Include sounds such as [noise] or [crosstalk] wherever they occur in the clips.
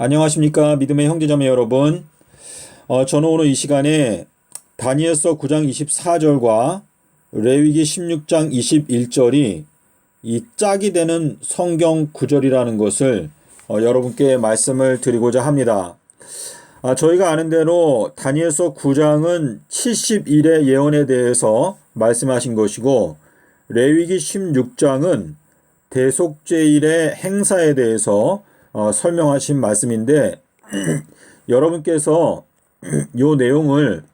안녕하십니까 믿음의 형제자매 여러분 어, 저는 오늘 이 시간에 다니엘서 9장 24절과 레위기 16장 21절이 이 짝이 되는 성경 구절이라는 것을 어, 여러분께 말씀을 드리고자 합니다. 아, 저희가 아는 대로 다니엘서 9장은 70일의 예언에 대해서 말씀하신 것이고 레위기 16장은 대속제일의 행사에 대해서 어, 설명하신 말씀인데 [clears throat] 여러분께서 [clears throat] 요 내용을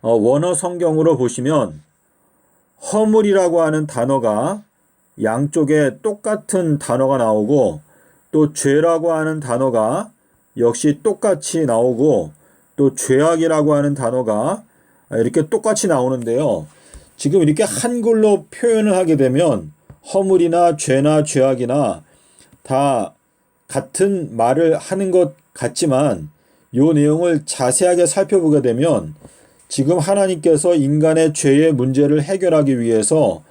어, 원어 성경으로 보시면 허물이라고 하는 단어가 양쪽에 똑같은 단어가 나오고 또 죄라고 하는 단어가 역시 똑같이 나오고 또 죄악이라고 하는 단어가 이렇게 똑같이 나오는데요. 지금 이렇게 한글로 표현을 하게 되면 허물이나 죄나 죄악이나 다 같은 말을 하는 것 같지만 요 내용을 자세하게 살펴보게 되면 지금 하나님께서 인간의 죄의 문제를 해결하기 위해서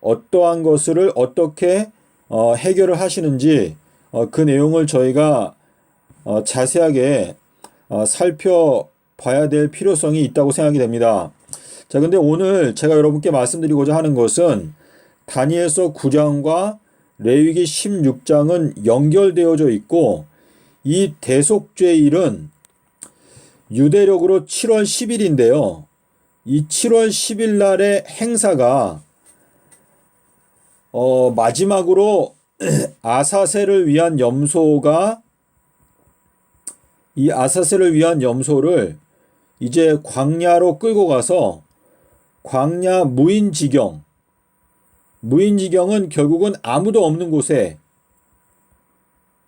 어떠한 것을 어떻게 어, 해결을 하시는지 어, 그 내용을 저희가 어, 자세하게 어, 살펴봐야 될 필요성이 있다고 생각이 됩니다. 자, 근데 오늘 제가 여러분께 말씀드리고자 하는 것은 다니엘서 9장과 레위기 16장은 연결되어져 있고 이 대속죄일은 유대력으로 7월 10일인데요. 이 7월 10일 날의 행사가 어, 마지막으로 [clears throat] 아사세를 위한 염소가 이 아사세를 위한 염소를 이제 광야로 끌고 가서 광야 무인 지경 무인지경은 결국은 아무도 없는 곳에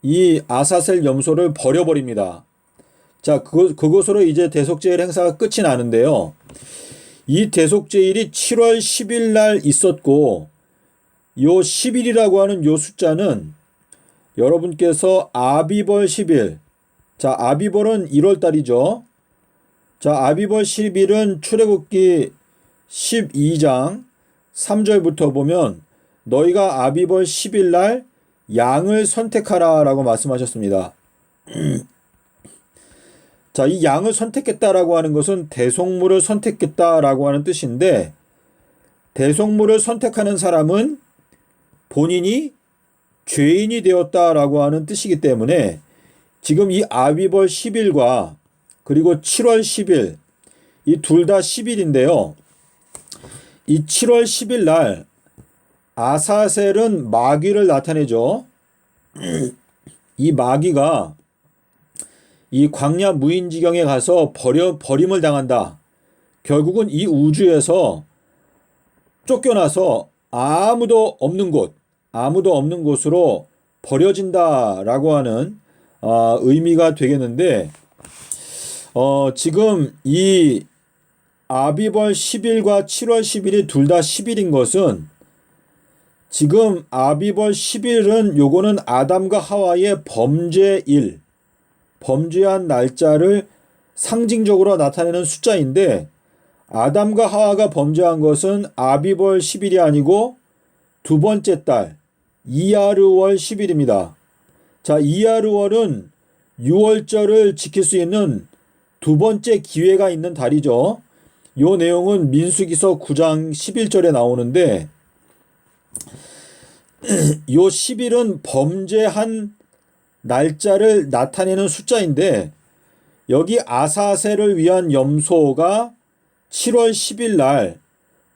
이 아사셀 염소를 버려버립니다. 자, 그곳, 그곳으로 이제 대속제일 행사가 끝이 나는데요. 이 대속제일이 7월 10일 날 있었고, 요 10일이라고 하는 요 숫자는 여러분께서 아비벌 10일, 자, 아비벌은 1월 달이죠. 자, 아비벌 10일은 출애굽기 12장 3절부터 보면 너희가 아비벌 10일 날 양을 선택하라라고 말씀하셨습니다. [clears throat] 자, 이 양을 선택했다라고 하는 것은 대속물을 선택했다라고 하는 뜻인데 대속물을 선택하는 사람은 본인이 죄인이 되었다라고 하는 뜻이기 때문에 지금 이 아비벌 10일과 그리고 7월 10일 이 둘 다 10일인데요. 이 7월 10일 날 아사셀은 마귀를 나타내죠. 이 마귀가 이 광야 무인지경에 가서 버려 버림을 당한다. 결국은 이 우주에서 쫓겨나서 아무도 없는 곳, 아무도 없는 곳으로 버려진다라고 하는 어, 의미가 되겠는데 어, 지금 이 아비벌 10일과 7월 10일이 둘 다 10일인 것은 지금 아비벌 10일은 요거는 아담과 하와의 범죄일, 범죄한 날짜를 상징적으로 나타내는 숫자인데 아담과 하와가 범죄한 것은 아비벌 10일이 아니고 두 번째 달 이하르월 10일입니다. 자, 이하르월은 6월절을 지킬 수 있는 두 번째 기회가 있는 달이죠. 요 내용은 민수기서 9장 11절에 나오는데 [clears throat] 요 10일은 범죄한 날짜를 나타내는 숫자인데 여기 아사세를 위한 염소가 7월 10일 날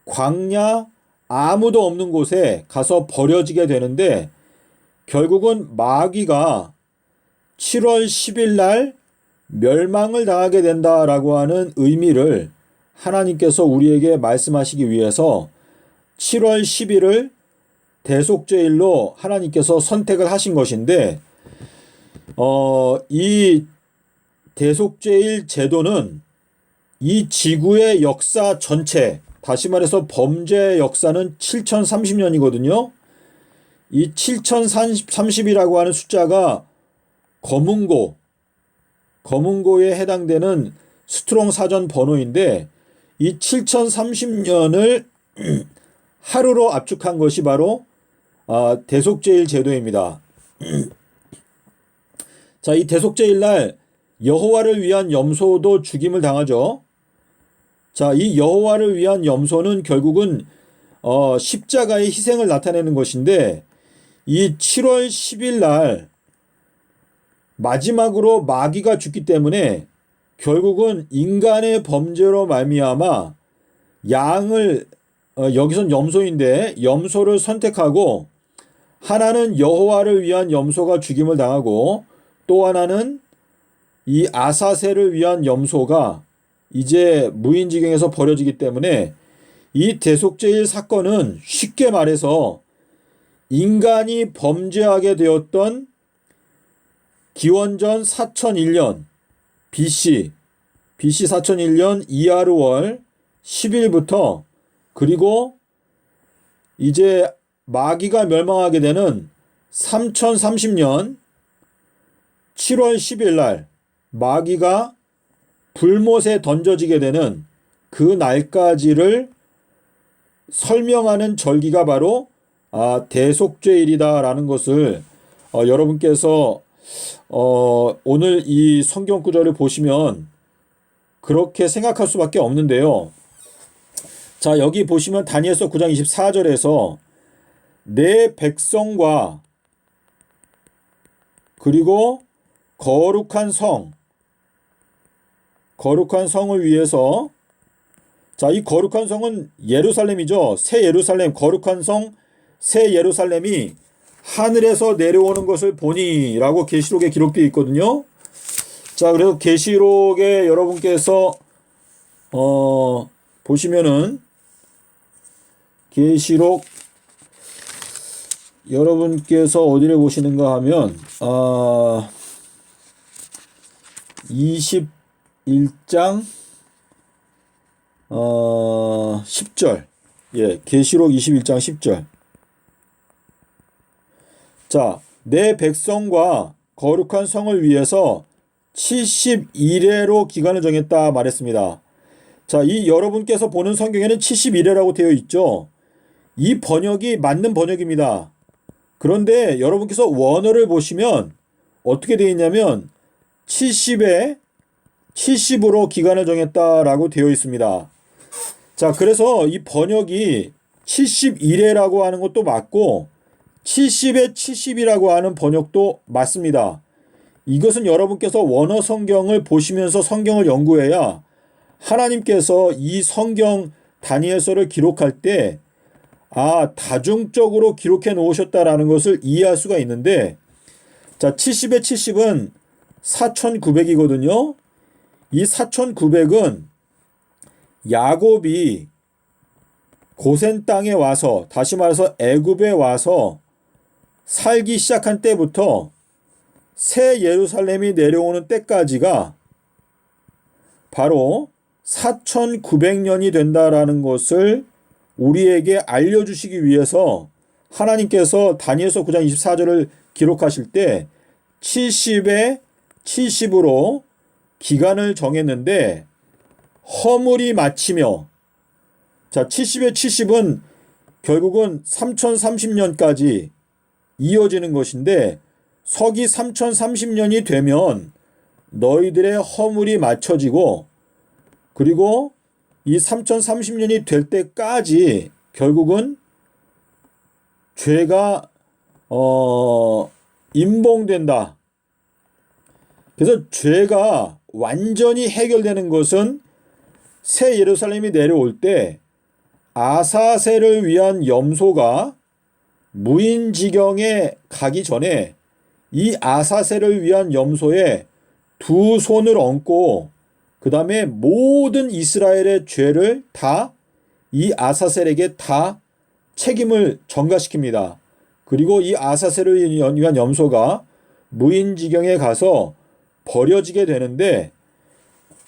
광야 아무도 없는 곳에 가서 버려지게 되는데 결국은 마귀가 7월 10일 날 멸망을 당하게 된다라고 하는 의미를 하나님께서 우리에게 말씀하시기 위해서 7월 10일을 대속죄일로 하나님께서 선택을 하신 것인데, 어, 이 대속죄일 제도는 이 지구의 역사 전체, 다시 말해서 범죄 역사는 7030년이거든요. 이 7030이라고 하는 숫자가 검은고, 검은고에 해당되는 스트롱 사전 번호인데 이 7030년을 [clears throat] 하루로 압축한 것이 바로 아, 대속제일 제도입니다. [clears throat] 자, 이 대속제일 날 여호와를 위한 염소도 죽임을 당하죠. 자, 이 여호와를 위한 염소는 결국은 어, 십자가의 희생을 나타내는 것인데 이 7월 10일 날 마지막으로 마귀가 죽기 때문에 결국은 인간의 범죄로 말미암아 양을 어, 여기선 염소인데 염소를 선택하고 하나는 여호와를 위한 염소가 죽임을 당하고 또 하나는 이 아사셀을 위한 염소가 이제 무인지경에서 버려지기 때문에 이 대속제일 사건은 쉽게 말해서 인간이 범죄하게 되었던 기원전 4001년 BC BC 4001년 이하르월 10일부터 그리고 이제 마귀가 멸망하게 되는 3030년 7월 10일 날 마귀가 불못에 던져지게 되는 그 날까지를 설명하는 절기가 바로 아, 대속죄일이다라는 것을 어, 여러분께서 어, 오늘 이 성경 구절을 보시면 그렇게 생각할 수밖에 없는데요. 자, 여기 보시면 다니엘서 9장 24절에서 내 백성과 그리고 거룩한 성 거룩한 성을 위해서 자, 이 거룩한 성은 예루살렘이죠. 새 예루살렘, 거룩한 성, 새 예루살렘이 하늘에서 내려오는 것을 보니라고 계시록에 기록되어 있거든요. 자, 그래서 계시록에 여러분께서 어 보시면은 계시록 여러분께서 어디를 보시는가 하면 아 21장 어 10절 예 계시록 21장 10절 자, 내 백성과 거룩한 성을 위해서 71회로 기간을 정했다 말했습니다. 자, 이 여러분께서 보는 성경에는 71회라고 되어 있죠. 이 번역이 맞는 번역입니다. 그런데 여러분께서 원어를 보시면 어떻게 되어 있냐면 70에 70으로 기간을 정했다라고 되어 있습니다. 자, 그래서 이 번역이 71회라고 하는 것도 맞고 70에 70이라고 하는 번역도 맞습니다. 이것은 여러분께서 원어 성경을 보시면서 성경을 연구해야 하나님께서 이 성경 다니엘서를 기록할 때 아, 다중적으로 기록해 놓으셨다라는 것을 이해할 수가 있는데 자, 70에 70은 4,900이거든요. 이 4,900은 야곱이 고센 땅에 와서 다시 말해서 애굽에 와서 살기 시작한 때부터 새 예루살렘이 내려오는 때까지가 바로 4900년이 된다라는 것을 우리에게 알려주시기 위해서 하나님께서 다니엘서 9장 24절을 기록하실 때 70에 70으로 기간을 정했는데 허물이 마치며 자 70에 70은 결국은 3030년까지 이어지는 것인데 서기 3030년이 되면 너희들의 허물이 맞춰지고 그리고 이 3030년이 될 때까지 결국은 죄가 어 임봉된다. 그래서 죄가 완전히 해결되는 것은 새 예루살렘이 내려올 때 아사세를 위한 염소가 무인지경에 가기 전에 이 아사세를 위한 염소에 두 손을 얹고 그 다음에 모든 이스라엘의 죄를 다 이 아사셀에게 다 책임을 전가시킵니다. 그리고 이 아사셀을 위한 염소가 무인지경에 가서 버려지게 되는데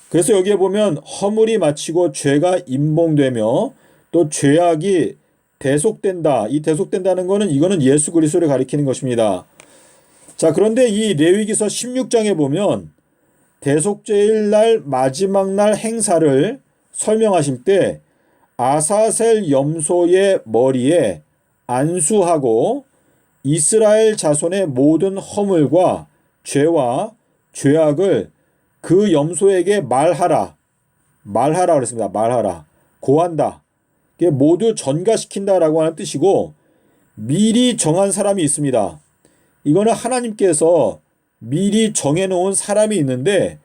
그래서 여기에 보면 허물이 마치고 죄가 임봉되며 또 죄악이 대속된다. 이 대속된다는 거는 이거는 예수 그리스도를 가리키는 것입니다. 자, 그런데 이 레위기서 16장에 보면 대속제일 날 마지막 날 행사를 설명하실 때 아사셀 염소의 머리에 안수하고 이스라엘 자손의 모든 허물과 죄와 죄악을 그 염소에게 말하라. 말하라 그랬습니다. 말하라. 고한다. 모두 전가시킨다라고 하는 뜻이고 미리 정한 사람이 있습니다. 이거는 하나님께서 미리 정해놓은 사람이 있는데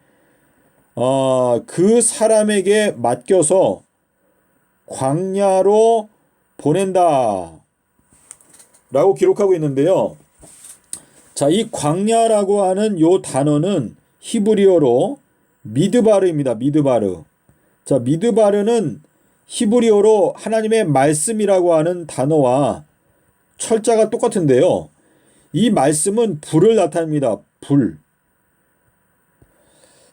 어, 그 사람에게 맡겨서 광야로 보낸다. 라고 기록하고 있는데요. 자, 이 광야라고 하는 요 단어는 히브리어로 미드바르입니다. 미드바르. 자, 미드바르는 히브리어로 하나님의 말씀이라고 하는 단어와 철자가 똑같은데요. 이 말씀은 불을 나타냅니다. 불.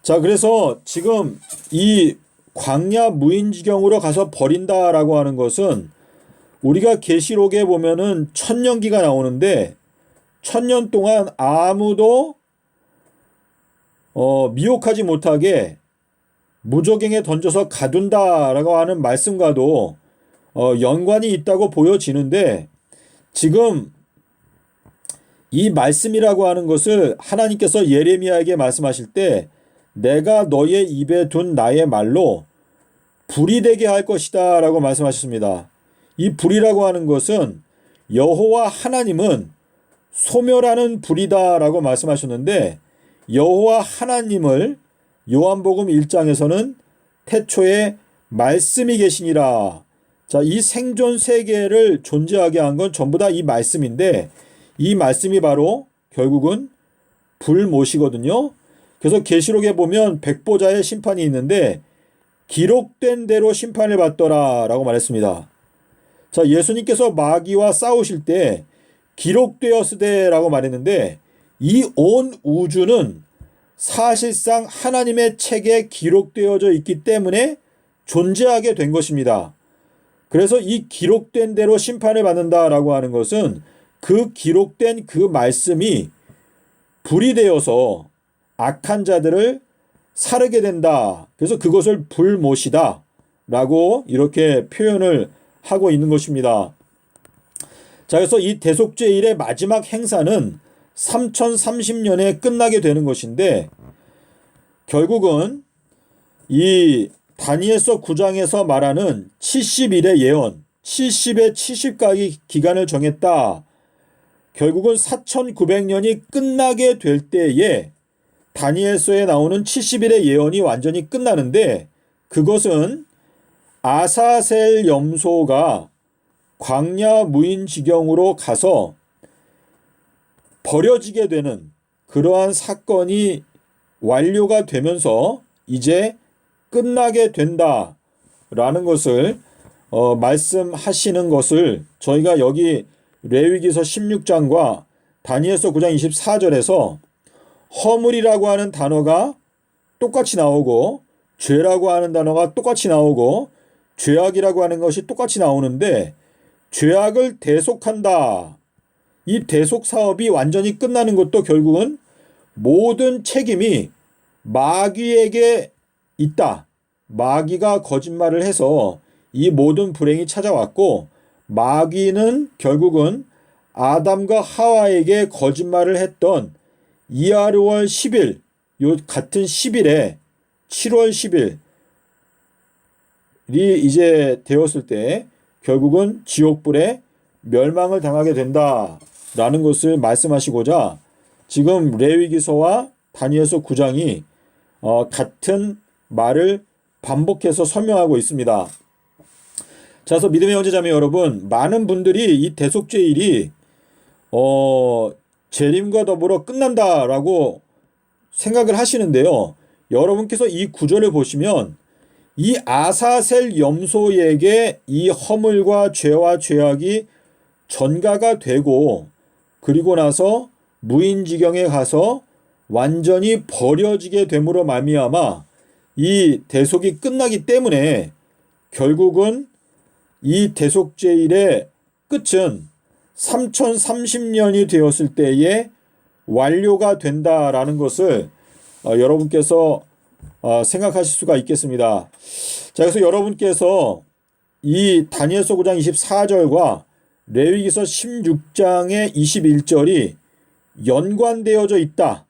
자, 그래서 지금 이 광야 무인지경으로 가서 버린다라고 하는 것은 우리가 계시록에 보면은 천년기가 나오는데 천년 동안 아무도 어, 미혹하지 못하게 무적행에 던져서 가둔다라고 하는 말씀과도 어, 연관이 있다고 보여지는데 지금 이 말씀이라고 하는 것을 하나님께서 예레미야에게 말씀하실 때 내가 너의 입에 둔 나의 말로 불이 되게 할 것이다라고 말씀하셨습니다. 이 불이라고 하는 것은 여호와 하나님은 소멸하는 불이다라고 말씀하셨는데 여호와 하나님을 요한복음 1장에서는 태초에 말씀이 계시니라. 자, 이 생존 세계를 존재하게 한 건 전부 다 이 말씀인데 이 말씀이 바로 결국은 불못이거든요. 그래서 계시록에 보면 백보자의 심판이 있는데 기록된 대로 심판을 받더라라고 말했습니다. 자, 예수님께서 마귀와 싸우실 때 기록되었으되라고 말했는데 이 온 우주는 사실상 하나님의 책에 기록되어져 있기 때문에 존재하게 된 것입니다. 그래서 이 기록된 대로 심판을 받는다라고 하는 것은 그 기록된 그 말씀이 불이 되어서 악한 자들을 사르게 된다. 그래서 그것을 불못이다. 라고 이렇게 표현을 하고 있는 것입니다. 자, 그래서 이 대속죄일의 마지막 행사는 3030년에 끝나게 되는 것인데 결국은 이 다니엘서 9장에서 말하는 70일의 예언, 70의 70가기 기간을 정했다. 결국은 4900년이 끝나게 될 때에 다니엘서에 나오는 70일의 예언이 완전히 끝나는데 그것은 아사셀 염소가 광야 무인 지경으로 가서 버려지게 되는 그러한 사건이 완료가 되면서 이제 끝나게 된다라는 것을 어, 말씀하시는 것을 저희가 여기 레위기서 16장과 다니엘서 9장 24절에서 허물이라고 하는 단어가 똑같이 나오고 죄라고 하는 단어가 똑같이 나오고 죄악이라고 하는 것이 똑같이 나오는데 죄악을 대속한다. 이 대속 사업이 완전히 끝나는 것도 결국은 모든 책임이 마귀에게 있다. 마귀가 거짓말을 해서 이 모든 불행이 찾아왔고 마귀는 결국은 아담과 하와에게 거짓말을 했던 이하르월 10일 요 같은 10일에 7월 10일이 이제 되었을 때 결국은 지옥불에 멸망을 당하게 된다 라는 것을 말씀하시고자 지금 레위기서와 다니엘서 9장이 어, 같은 말을 반복해서 설명하고 있습니다. 자, 그래서 믿음의 형제자매 여러분, 많은 분들이 이 대속죄일이 어, 재림과 더불어 끝난다라고 생각을 하시는데요. 여러분께서 이 구절을 보시면 이 아사셀 염소에게 이 허물과 죄와 죄악이 전가가 되고 그리고 나서 무인지경에 가서 완전히 버려지게 됨으로 말미암아 이 대속이 끝나기 때문에 결국은 이 대속제일의 끝은 3030년이 되었을 때에 완료가 된다라는 것을 어, 여러분께서 어, 생각하실 수가 있겠습니다. 자, 그래서 여러분께서 이 다니엘서 9장 24절과 레위기서 16장의 21절이 연관되어져 있다.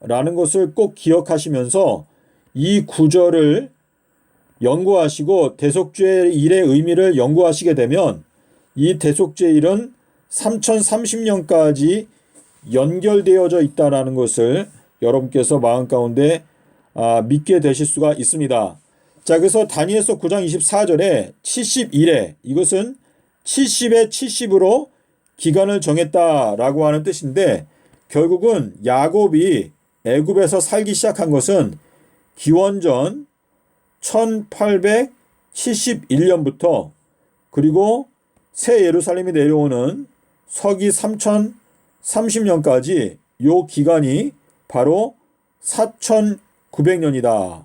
라는 것을 꼭 기억하시면서 이 구절을 연구하시고 대속죄 일의 의미를 연구하시게 되면 이 대속죄 일은 3030년까지 연결되어져 있다라는 것을 여러분께서 마음 가운데 아, 믿게 되실 수가 있습니다. 자, 그래서 다니엘서 9장 24절에 71회 이것은 70에 70으로 기간을 정했다라고 하는 뜻인데 결국은 야곱이 애굽에서 살기 시작한 것은 기원전 1871년부터 그리고 새 예루살렘이 내려오는 서기 3030년까지 요 기간이 바로 4900년이다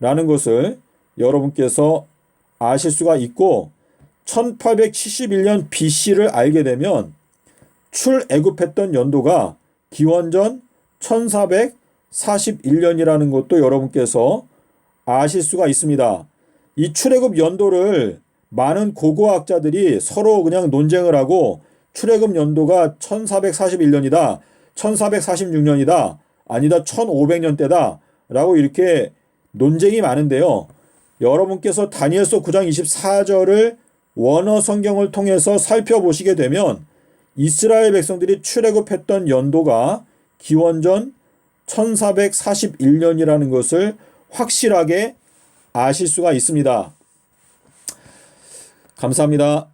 라는 것을 여러분께서 아실 수가 있고 1871년 BC를 알게 되면 출애굽했던 연도가 기원전 1441년이라는 것도 여러분께서 아실 수가 있습니다. 이 출애굽 연도를 많은 고고학자들이 서로 그냥 논쟁을 하고 출애굽 연도가 1441년이다. 1446년이다. 아니다. 1500년대다. 라고 이렇게 논쟁이 많은데요. 여러분께서 다니엘서 9장 24절을 원어 성경을 통해서 살펴보시게 되면 이스라엘 백성들이 출애굽했던 연도가 기원전 1441년이라는 것을 확실하게 아실 수가 있습니다. 감사합니다.